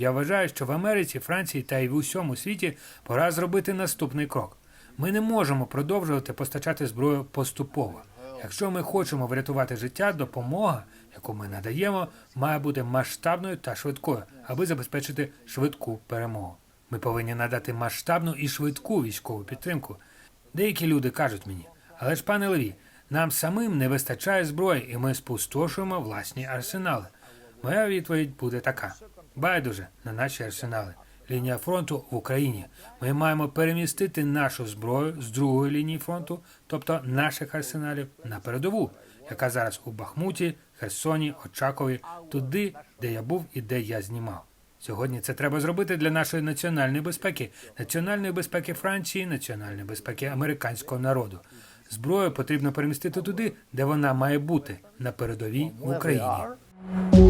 Я вважаю, що в Америці, Франції та й в усьому світі пора зробити наступний крок. Ми не можемо продовжувати постачати зброю поступово. Якщо ми хочемо врятувати життя, допомога, яку ми надаємо, має бути масштабною та швидкою, аби забезпечити швидку перемогу. Ми повинні надати масштабну і швидку військову підтримку. Деякі люди кажуть мені, але ж пане Леві, нам самим не вистачає зброї, і ми спустошуємо власні арсенали. Моя відповідь буде така: байдуже на наші арсенали. Лінія фронту в Україні. Ми маємо перемістити нашу зброю з другої лінії фронту, тобто наших арсеналів, на передову, яка зараз у Бахмуті, Херсоні, Очакові, туди, де я був і де я знімав. Сьогодні це треба зробити для нашої національної безпеки, національної безпеки Франції, національної безпеки американського народу. Зброю потрібно перемістити туди, де вона має бути на передовій в Україні.